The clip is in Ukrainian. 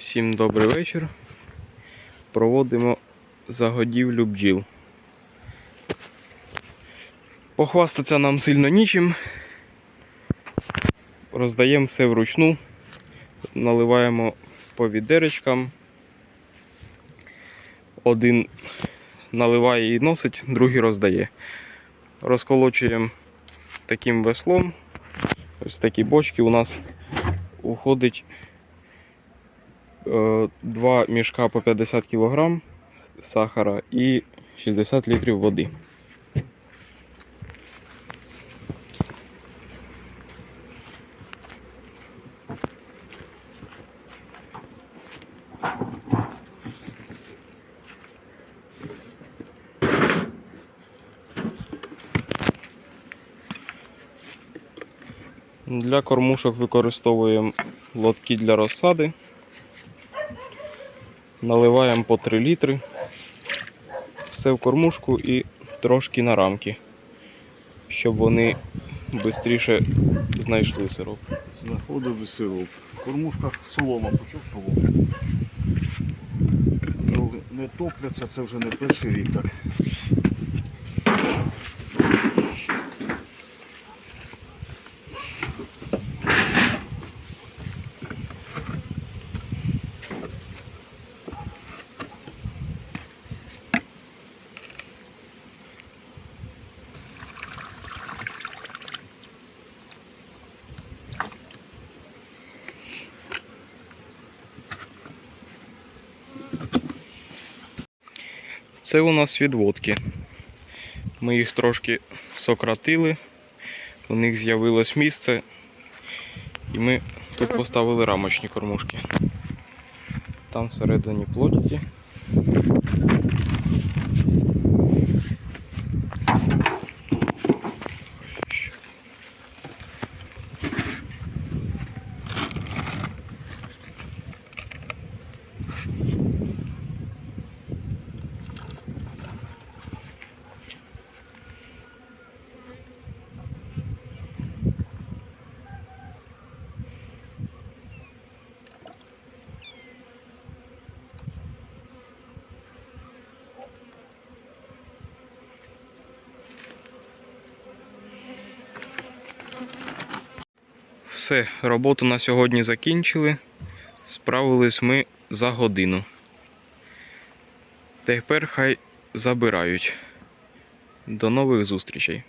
Всім добрий вечір. Проводимо загодівлю бджіл. Похвастатися нам сильно нічим. Роздаємо все вручну, наливаємо по відеречкам. Один наливає і носить, другий роздає. Розколочуємо таким веслом. Ось такі бочки у нас уходить два мішка по 50 кг сахара і 60 літрів води. Для кормушок використовуємо лотки для розсади. Наливаємо по 3 літри. Все в кормушку і трошки на рамки, щоб вони швидше знайшли сироп. Знаходили сироп. В кормушках солома, почув соломи. Ну, не топляться, це вже не перший рік так. Це у нас відводки. Ми їх трошки сократили, у них з'явилось місце, і ми тут поставили рамочні кормушки. Там всередині плодіки. Все, роботу на сьогодні закінчили. Справились ми за годину. Тепер хай забирають. До нових зустрічей.